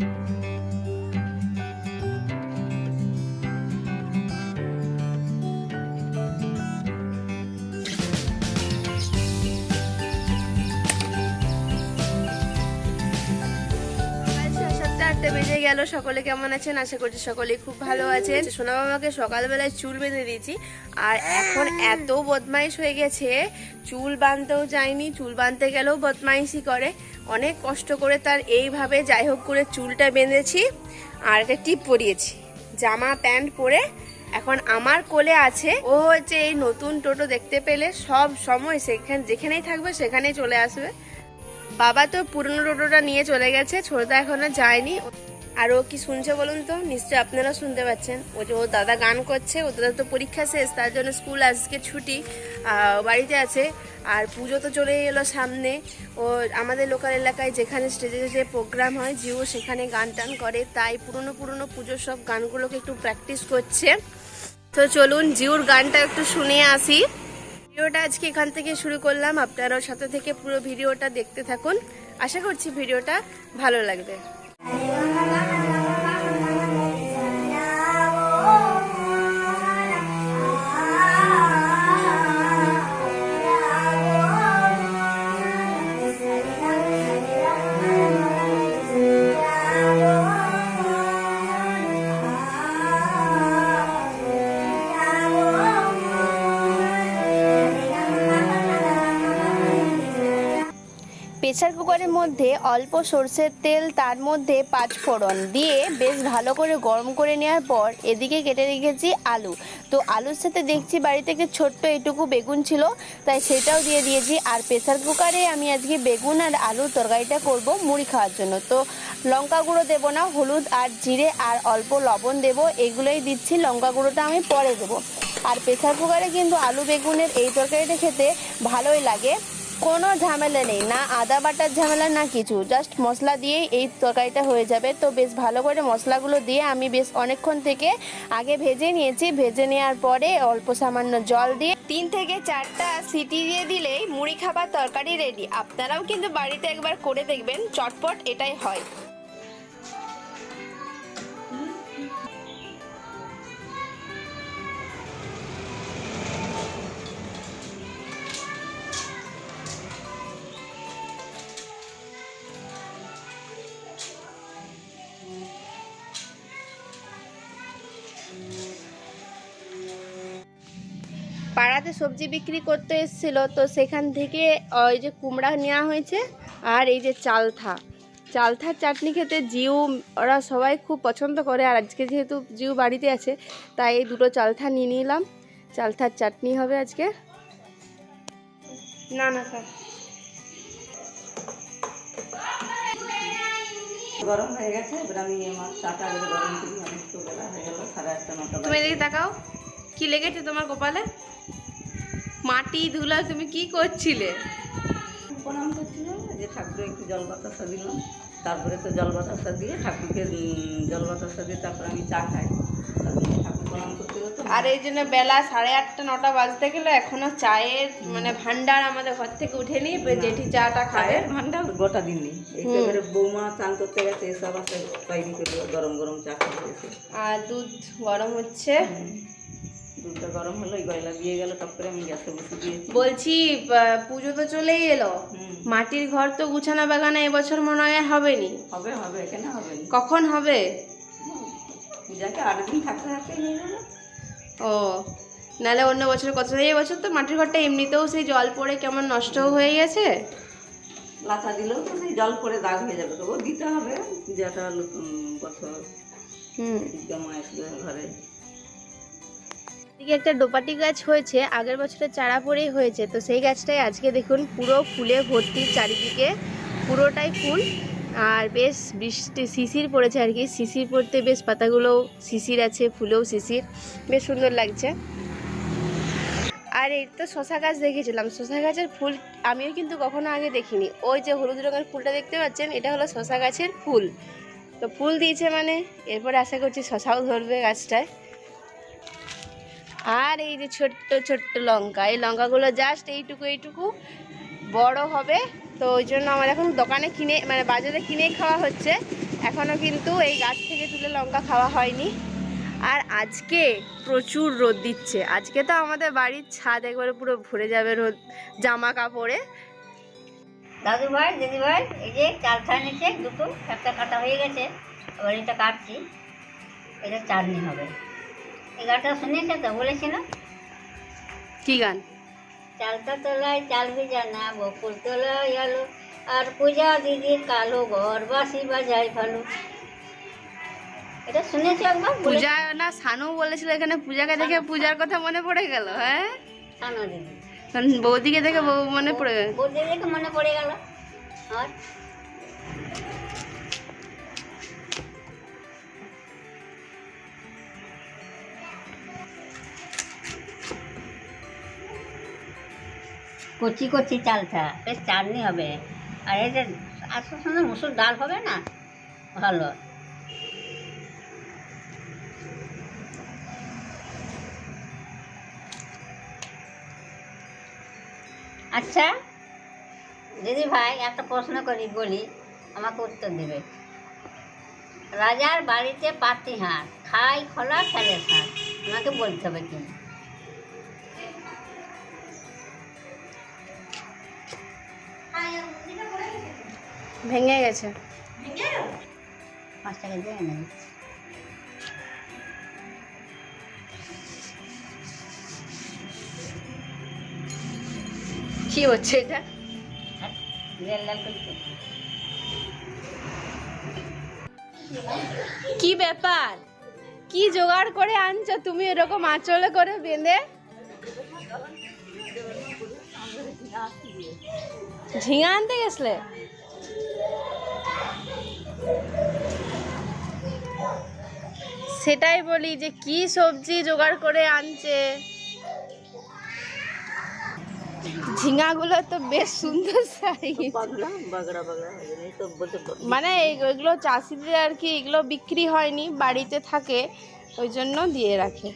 সকাল বেজে গেল। সকলে কেমন আছেন? আশা করছি সকলে খুব ভালো আছেন। সোনা বাবাকে সকালবেলায় চুল বেঁধে দিয়েছি। আর এখন এত বদমাইশ হয়ে গেছে, চুল বাঁধতেও যায়নি, চুল বাঁধতে গেলেও বদমাইশি করে। অনেক কষ্ট করে তার এইভাবে যাই হোক করে চুলটা বেঁধেছি আর একটা টিপ পরিয়েছি, জামা, প্যান্ট পরে। এখন আমার কোলে আছে। ও হচ্ছে এই নতুন টোটো দেখতে পেলে সব সময় সেখানে, যেখানেই থাকবে সেখানেই চলে আসবে। বাবা তো পুরনো টোটোটা নিয়ে চলে গেছে, ছোটদা এখনও যায়নি। আর ও কি শুনছে বলুন তো? নিশ্চয়ই আপনারা শুনতে পাচ্ছেন। ও যে ও দাদা গান করছে ও দাদা তো পরীক্ষা শেষ, তার জন্য স্কুল আজকে ছুটি বাড়িতে আছে। আর পুজো তো চলে এলো সামনে। ও আমাদের লোকাল এলাকায় যেখানে স্টেজে যে প্রোগ্রাম হয়, জিও সেখানে গান টান করে। তাই পুরনো পুরনো পুজোর সব গানগুলোকে একটু প্র্যাকটিস করছে। তো চলুন জিওর গানটা একটু শুনে আসি। ভিডিওটা আজকে এখান থেকে শুরু করলাম। আপনারাও সাথে থেকে পুরো ভিডিওটা দেখতে থাকুন। আশা করছি ভিডিওটা ভালো লাগবে। Adiós, mamá. প্রেসার কুকারের মধ্যে অল্প সর্ষের তেল, তার মধ্যে পাঁচ ফোড়ন দিয়ে বেশ ভালো করে গরম করে নেওয়ার পর এদিকে কেটে রেখেছি আলু। তো আলুর সাথে দেখছি বাড়ি থেকে ছোট্ট এটুকু বেগুন ছিল, তাই সেটাও দিয়ে দিয়েছি। আর প্রেসার কুকারে আমি আজকে বেগুন আর আলুর তরকারিটা করব মুড়ি খাওয়ার জন্য। তো লঙ্কা গুঁড়ো দেবো না, হলুদ আর জিরে আর অল্প লবণ দেবো, এগুলোই দিচ্ছি। লঙ্কা গুঁড়োটা আমি পরে দেবো। আর প্রেসার কুকারে কিন্তু আলু বেগুনের এই তরকারিটা খেতে ভালোই লাগে। কোনো ঝামেলা নেই, না আদা বাটার ঝামেলা, না কিছু। জাস্ট মশলা দিয়েই এই তরকারিটা হয়ে যাবে। তো বেশ ভালো করে মশলাগুলো দিয়ে আমি বেশ অনেকক্ষণ থেকে আগে ভেজে নিয়েছি। ভেজে নেওয়ার পরে অল্প সামান্য জল দিয়ে তিন থেকে চারটা সিটি দিয়ে দিলেই মুড়ি খাবার তরকারি রেডি আপনারাও কিন্তু বাড়িতে একবার করে দেখবেন। চটপট এটাই হয়। পাড়াতে সবজি বিক্রি করতে এসেছিল। তো সেখান থেকে ওই যে কুমড়া নেওয়া হয়েছে আর এই যে চালথা। চালথার চাটনি খেতে জিউ ওরা সবাই খুব পছন্দ করে। আর আজকে যেহেতু জিউ বাড়িতে আছে তাই এই দুটো চালথা নিয়ে নিলাম। চালথার চাটনি হবে আজকে। না না স্যার। গরম হয়ে গেছে এবার আমি আমার চাটা এবারে গরম করি অনেক বেলা হয়ে গেল সাড়ে আটটা নটা তুমি এদিকে তাকাও। কি লেগেছে তোমার কপালে? মাটি ধুলা তুমি কি করছিলে? প্রণাম করছিলাম যে ঠাকুর একটু জল বাতাসা দিলাম। তারপরে তো জল বাতাসা দিয়ে ঠাকুরকে জল বাতাসা দিয়ে তারপরে আমি চা খাই। ঠাকুর প্রণাম করতে আর এই জন্য বেলা সাড়ে আটটা নটা বাজতে গেলে এখনও চায়ের মানে ভান্ডার আমাদের ঘর থেকে উঠেনি জেঠি চাটা খাবে। চায়ের ভান্ডার গোটা দিন নেই। এবারে বৌমা চান করতে গেছে এসব আছে তৈরি করল গরম গরম চা খেতে আর দুধ গরম হচ্ছে। দুধটা গরম হলো এই গয়লা দিয়ে গেল তারপরে আমি গ্যাসে বসে দিয়েছি। বলছি পুজো তো চলেই এলো। মাটির ঘর তো গুছানা বাগানে এবছর মনে হয় হবে নি হবে হবে কেন হবে। কখন হবে? পূজাকে আট দিন থাকতে থাকতে ও নাহলে অন্য বছর কত এই বছর তো মাটির ঘরটা এমনিতেও সেই জল পড়ে কেমন নষ্টও হয়ে গেছে। লাচা দিলেও তো সেই জল পড়ে দাগ হয়ে যাবে। তবুও দিতে হবে। পূজাটা নতুন বছর। হুম। ঘরে। এদিকে একটা ডোপাটি গাছ হয়েছে, আগের বছরে চারা পরেই হয়েছে। তো সেই গাছটাই আজকে দেখুন পুরো ফুলে ভর্তি, চারিদিকে পুরোটাই ফুল। আর বেশ বৃষ্টি, শিশির পড়েছে আর কি। শিশির পড়তে বেশ পাতাগুলোও শিশির আছে, ফুলেও শিশির। বেশ সুন্দর লাগছে। আর এই তো শশা গাছ দেখেছিলাম। শশা গাছের ফুল আমিও কিন্তু কখনো আগে দেখিনি। ওই যে হলুদ রঙের ফুলটা দেখতে পাচ্ছেন, এটা হলো শশা গাছের ফুল। তো ফুল দিয়েছে মানে এরপরে আশা করছি শশাও ধরবে গাছটায়। আর এই যে ছোট্ট ছোট্ট লঙ্কা, এই লঙ্কাগুলো জাস্ট এইটুকু এইটুকু বড় হবে। তো ওই জন্য আমার এখন দোকানে কিনে মানে বাজারে কিনে খাওয়া হচ্ছে। এখনও কিন্তু এই গাছ থেকে তুলে লঙ্কা খাওয়া হয়নি। আর আজকে প্রচুর রোদ দিচ্ছে। আজকে তো আমাদের বাড়ির ছাদ একবারে পুরো ভরে যাবে রোদ, জামা কাপড়ে। দাদু ভাই, দিদি ভাই, এই যে চাল খায় নিচ্ছে দুটো, একটা কাটা হয়ে গেছে। এবার এটা কাটছি। এটা চাটনি হবে। এই গানটা শুনেছে তো বলেছি না? কি গান? চালটা তোলায় চাল ভিজা না বকুল তোলায় আলো আর পূজা দিদির কালো ঘর বাসি বাজায় ভালো। এটা শুনেছি একবার? পূজা না সানু বলেছিল এখানে পূজাকে দেখে পূজার কথা মনে পড়ে গেল হ্যাঁ? শোনো দিদি। বৌদিকে দেখে বউ মনে পড়ে গেল। বৌদিকে দেখে মনে পড়ে গেল। আর? কচি কচি চালটা বেশ চাটনি হবে। আর এই যে আসার সঙ্গে মুসুর ডাল হবে না? ভালো। আচ্ছা দিদি ভাই, একটা প্রশ্ন করি, বলি, আমাকে উত্তর দেবে। রাজার বাড়িতে পাতি হাঁস খাই খোলা খেলে সার আমাকে বলতে হবে কি ভেঙে গেছে। পাঁচ টাকা দিয়ে এনে কি হচ্ছে এটা? করছে কি ব্যাপার? কি জোগাড় করে আনছো তুমি এরকম আঁচলে করে বেঁধে? ঝিঙা আনতে গেছলে? সেটাই বলি যে কি সবজি জোগাড় করে আনছে। ঝিঙাগুলো তো বেশ সুন্দর সাইজ। মানে এগুলো চাষিদের আর কি এগুলো বিক্রি হয়নি বাড়িতে থাকে ওই জন্য দিয়ে রাখে।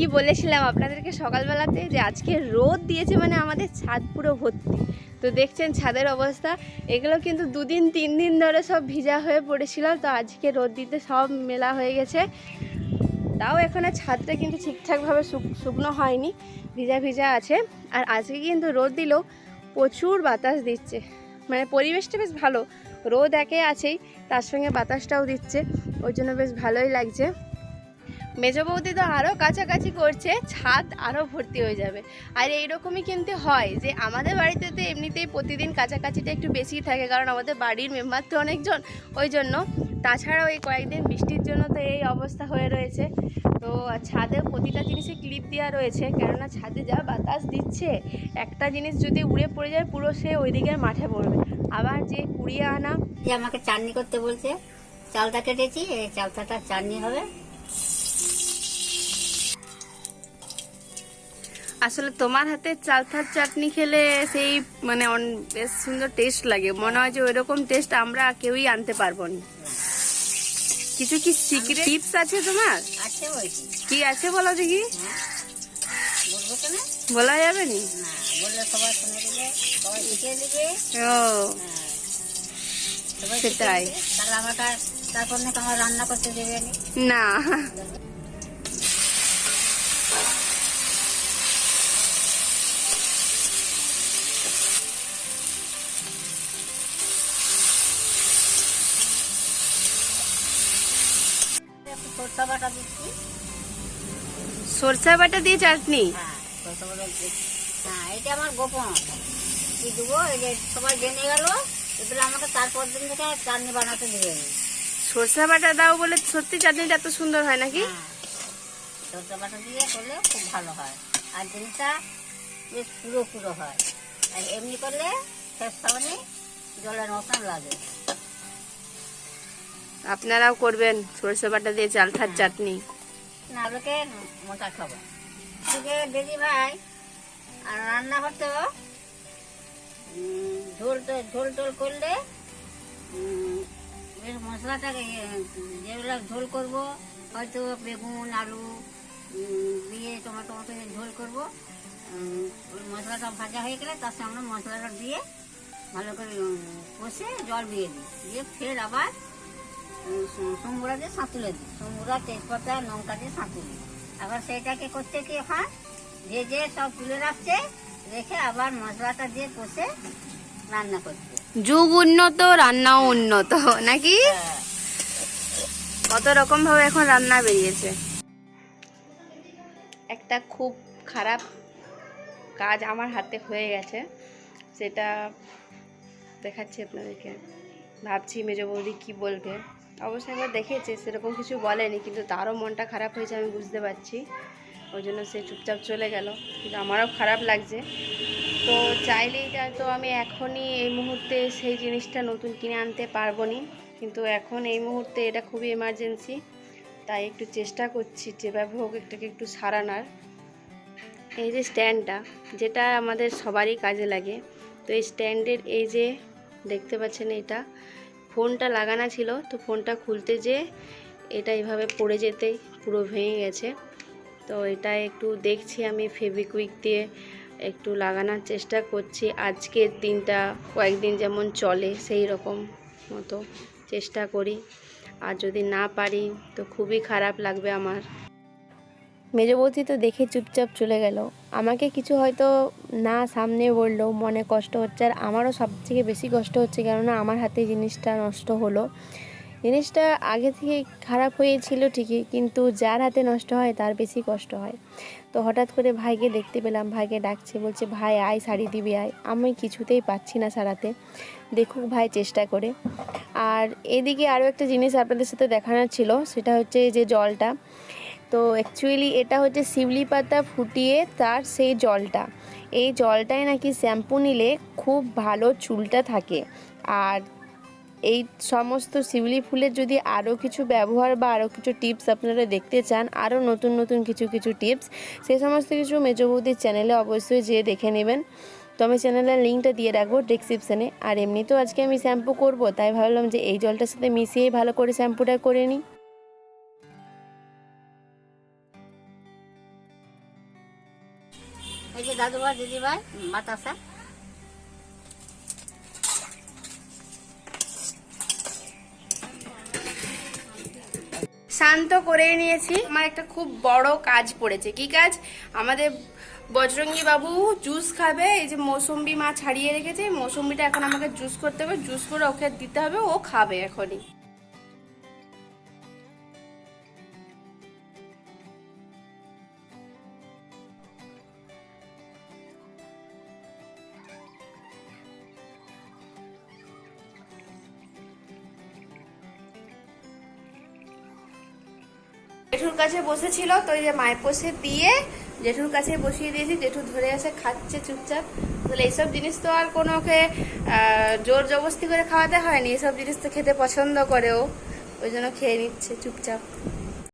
কি বলেছিলাম আপনাদেরকে সকালবেলাতে? যে আজকে রোদ দিয়েছে মানে আমাদের ছাদ পুরো ভর্তি। তো দেখছেন ছাদের অবস্থা। এগুলো কিন্তু দুদিন, তিন দিন ধরে সব ভিজা হয়ে পড়েছিল। তো আজকে রোদ দিতে সব মেলা হয়ে গেছে। তাও এখানে ছাদটা কিন্তু ঠিকঠাকভাবে শুকনো হয়নি। ভিজা ভিজা আছে। আর আজকে কিন্তু রোদ দিলেও প্রচুর বাতাস দিচ্ছে। মানে পরিবেশটা বেশ ভালো। রোদ একে আছেই, তার সঙ্গে বাতাসটাও দিচ্ছে। ওই জন্য বেশ ভালোই লাগছে। মেজ বৌদি তো আরও কাছাকাছি করছে, ছাদ আরও ভর্তি হয়ে যাবে। আর এইরকমই কিন্তু হয় যে, আমাদের বাড়িতে তো এমনিতেই প্রতিদিন কাছাকাছিটা একটু বেশিই থাকে, কারণ আমাদের বাড়ির মেম্বার তো অনেকজন। ওই জন্য তাছাড়াও এই কয়েকদিন বৃষ্টির জন্য তো এই অবস্থা হয়ে রয়েছে। তো ছাদে প্রতিটা জিনিসে ক্লিপ দেওয়া রয়েছে, কেননা ছাদে যা বাতাস দিচ্ছে, একটা জিনিস যদি উড়ে পড়ে যায়, পুরো সে ওই দিকের মাঠে পড়বে। আবার যে কুড়িয়ে আনা যে আমাকে চাটনি করতে বলছে। চালটা কেটেছি, এই চালটাটা চাটনি হবে। আসলে তোমার হাতে চালথার চাটনি খেলে সেই মানে বেশ সুন্দর টেস্ট লাগে। মনে হয় যে ওইরকম টেস্ট আমরা কেউই আনতে পারব না। কিছু কি সিক্রেট টিপস আছে তোমার? কি আছে বলো দেখি। হ্যাঁ। বলা যাবে নি? ও। হ্যাঁ। সেটাই। তারপর আমার রান্না করতে দেবে না? সরষা বাটা দিয়ে চাটনি? হ্যাঁ সরষা বাটা হ্যাঁ এটা আমার গোপন। কি দেবো? সবাই জেনে গেল এবারে আমাকে তারপর দিন থেকে চাটনি বানাতে সরষা বাটা দাও বলে সত্যি চাটনিটা এত সুন্দর হয় নাকি? হ্যাঁ সরষে বাটা দিয়ে করলে খুব ভালো হয়। আর জিনিসটা বেশ পুরো পুরো হয়। আর এমনি করলে শেষ সামনে জলের মতন লাগে। আপনারাও করবেন সরষা বাটা দিয়ে চালথার চাটনি। না, লোকে মোটা খাব। আজকে দিদি ভাই, আর রান্না হতো ঝোল ঝোল টোল করলে বেশ মশলাটাকে যেগুলো ঝোল করব, হয়তো বেগুন, আলু দিয়ে টমেটো মতো ঝোল করব। মশলাটা ভাজা হয়ে গেলে তার সঙ্গে মশলাটা দিয়ে ভালো করে কষে জল দিয়ে দিই। দিয়ে ফের আবার উম, সু- দিয়ে সাঁতুলে দিই। সমুরা তেজপাতা লঙ্কা দিয়ে সাঁতুলি আবার সেটাকে করছে কি এখন যে যে সব তুলে রাখছে রেখে আবার মশলাটা দিয়ে কষে রান্না করছে। যুগ উন্নত রান্নাও উন্নত নাকি? হ্যাঁ। কত রকম ভাবে এখন রান্না বেরিয়েছে। একটা খুব খারাপ কাজ আমার হাতে হয়ে গেছে সেটা দেখাচ্ছি আপনাদেরকে। ভাবছি মেজো বৌদি কী বলবে। অবশ্যই একবার দেখেছে সেরকম কিছু বলেনি, কিন্তু তারও মনটা খারাপ হয়েছে, আমি বুঝতে পারছি। ওই জন্য সে চুপচাপ চলে গেল, কিন্তু আমারও খারাপ লাগছে। তো চাইলেই তো আমি এখনই এই মুহূর্তে সেই জিনিসটা নতুন কিনে আনতে পারব নি কিন্তু এখন এই মুহূর্তে এটা খুবই এমার্জেন্সি তাই একটু চেষ্টা করছি, যেভাবে হোক এটাকে একটু সারানোর। এই যে স্ট্যান্ডটা যেটা আমাদের সবারই কাজে লাগে, তো এই স্ট্যান্ডের এই যে, দেখতে পাচ্ছেন এটা ফোনটা লাগানো ছিল, তো ফোনটা খুলতে যে এটা এইভাবে পড়ে যেতেই পুরো ভেঙে গেছে। তো এটা একটু দেখছি আমি ফেভিকুইক দিয়ে একটু লাগানোর চেষ্টা করছি। আজকের দিনটা কয়েকদিন যেমন চলে সেই রকম মতো চেষ্টা করি। আর যদি না পারি, তো খুবই খারাপ লাগবে আমার। মেজবতী তো দেখে চুপচাপ চলে গেল। আমাকে কিছু হয়তো না সামনে বলল মনে কষ্ট হচ্ছে আর আমারও সব থেকে বেশি কষ্ট হচ্ছে কেননা আমার হাতে জিনিসটা নষ্ট হলো। জিনিসটা আগে থেকে খারাপ হয়েছিল ঠিকই, কিন্তু যার হাতে নষ্ট হয় তার বেশি কষ্ট হয়। তো হঠাৎ করে ভাইকে দেখতে পেলাম, ভাইকে ডাকছে, বলছে, ভাই, আয়, শাড়ি দিবি, আয়। আমি কিছুতেই পাচ্ছি না সারাতে। দেখুক ভাই চেষ্টা করে। আর এদিকে আরও একটা জিনিস আপনাদের সাথে দেখানোর ছিল, সেটা হচ্ছে যে জলটা। তো অ্যাকচুয়ালি এটা হচ্ছে শিউলি পাতা ফুটিয়ে তার সেই জলটা। এই জলটায় নাকি শ্যাম্পু নিলে খুব ভালো চুলটা থাকে। আর এই সমস্ত শিউলি ফুলের যদি আরও কিছু ব্যবহার বা আরও কিছু টিপস আপনারা দেখতে চান, আরও নতুন নতুন কিছু কিছু টিপস সেই সমস্ত কিছু মেজো বৌদির চ্যানেলে অবশ্যই যেয়ে দেখে নেবেন। তো আমি চ্যানেলের লিঙ্কটা দিয়ে রাখব ডিসক্রিপশানে আর এমনিতেও আজকে আমি শ্যাম্পু করব, তাই ভাবলাম যে এই জলটার সাথে মিশিয়েই ভালো করে শ্যাম্পুটা করে নিই। বাতাসা শান্ত করে নিয়েছি। আমার একটা খুব বড় কাজ পড়েছে। কি কাজ? আমাদের বজরঙ্গি বাবু জুস খাবে, এই যে মৌসুম্বি মা ছাড়িয়ে রেখেছে, মৌসুম্বিটা এখন আমাকে জুস করতে হবে, জুস করে ওকে দিতে হবে, ও খাবে এখনই। জেঠুর কাছে বসেছিল, তো ওই যে পোষে দিয়ে জেঠুর কাছে বসিয়ে দিয়েছি। জেঠু ধরে এসে খাচ্ছে চুপচাপ। তাহলে এইসব জিনিস তো আর কোনো ওকে জোর জবস্তি করে খাওয়াতে হয়নি। এইসব জিনিস তো খেতে পছন্দ করেও ওই জন্য খেয়ে নিচ্ছে চুপচাপ।